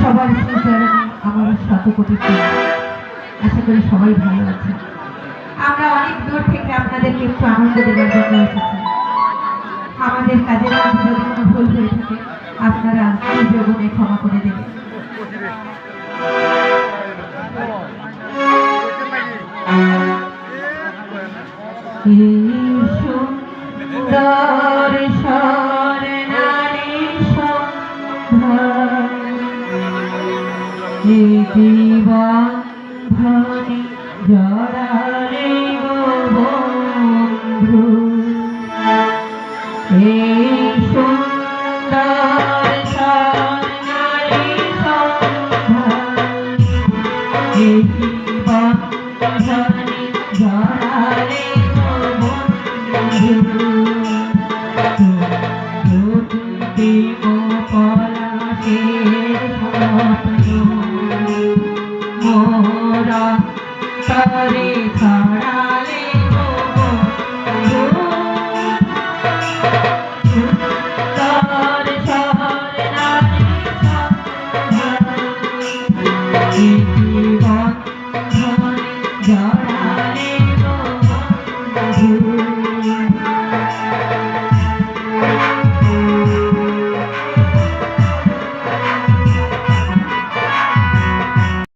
সবার আমার শত কোটি আশা করি সবাই ভালো আছে আমরা অনেক দূর থেকে আপনাদেরকে একটু আনন্দ দেওয়ার জন্য এসেছি। আমাদের কাজের মধ্যে যদি কোনো ভুল হয়ে থাকে, আপনারা যোগনে ক্ষমা করে দেবেন। সুন্দর স্বর্ণালী সন্ধ্যা এই জীবন ধনী জড়ালে বন্ধু। এই সুন্দর স্বর্ণালী সন্ধ্যা জড়ালে